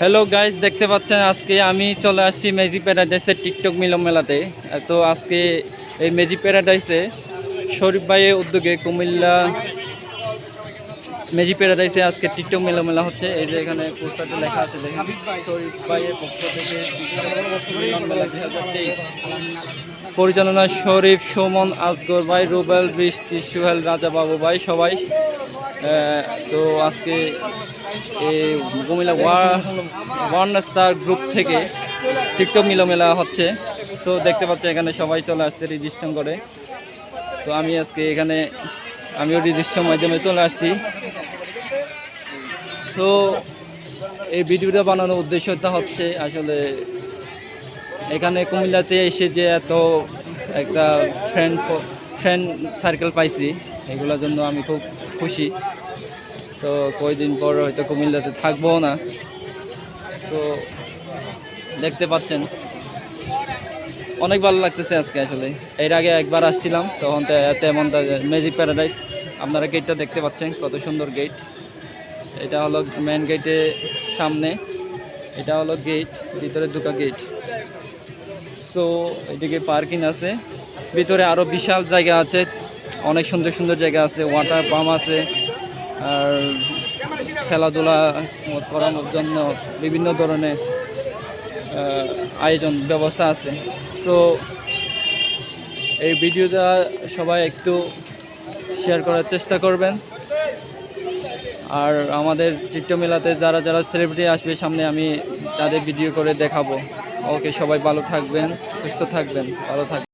Hello guys দেখতে পাচ্ছেন, আজকে আমি চলে আসছি ম্যাজিক প্যারাডাইসের টিকটক মিলন মেলাতে। তো আজকে এই ম্যাজিক প্যারাডাইসে শরীফ ভাইয়ের উদ্যোগে কুমিল্লা ম্যাজিক প্যারাডাইসে আজকে টিকটক মিলন মেলা হচ্ছে। এই যে এখানে পোস্টারটা লেখা আছে, দেখেন, শরীফ ভাইয়ের পক্ষ থেকে মিলন মেলা দুই হাজার তেইশ। পরিচালনা শরীফ, সুমন, আজগর ভাই, রুবেল, বৃষ্টি, সুহেল, রাজা বাবু ভাই, সবাই তো আজকে কুমিল্লা ওয়ান স্টার গ্রুপ থেকে টিকটক মিলমেলা হচ্ছে। তো দেখতে পাচ্ছি এখানে সবাই চলে আসছে রেজিস্ট্রেশন করে। তো আমি আজকে এখানে, আমিও রেজিস্ট্রেশন মাধ্যমে চলে আসছি। তো এই ভিডিওটা বানানোর উদ্দেশ্যটা হচ্ছে আসলে এখানে কুমিল্লাতে এসে যে এত একটা ফ্রেন্ড ফ্রেন্ড সার্কেল পাইছি, এগুলোর জন্য আমি খুব খুশি। তো কয়দিন পর হয়তো কুমিল্লাতে থাকব না। তো দেখতে পাচ্ছেন। অনেক ভালো লাগতেছে আজকে আসলে। এর আগে একবার আসছিলাম, তখন তেমন ম্যাজিক প্যারাডাইস আপনারা গেটটা দেখতে পাচ্ছেন, কত সুন্দর গেট এটা হলো মেন গেটের সামনে। এটা হলো গেট ভিতরে দুটো গেট সো এদিকে পার্কিং আছে। ভিতরে আরও বিশাল জায়গা আছে। অনেক সুন্দর সুন্দর জায়গা আছে ওয়াটার পাম্প আছে, আর খেলাধুলা করানোর জন্য বিভিন্ন ধরনের আয়োজন ব্যবস্থা আছে। সো এই ভিডিওটা সবাই একটু শেয়ার করার চেষ্টা করবেন। আর আমাদের টিকটক মেলাতে যারা যারা সেলিব্রিটি আসবে সামনে আমি তাদের ভিডিও করে দেখাবো। ওকে সবাই ভালো থাকবেন, সুস্থ থাকবেন, ভালো থাকবেন।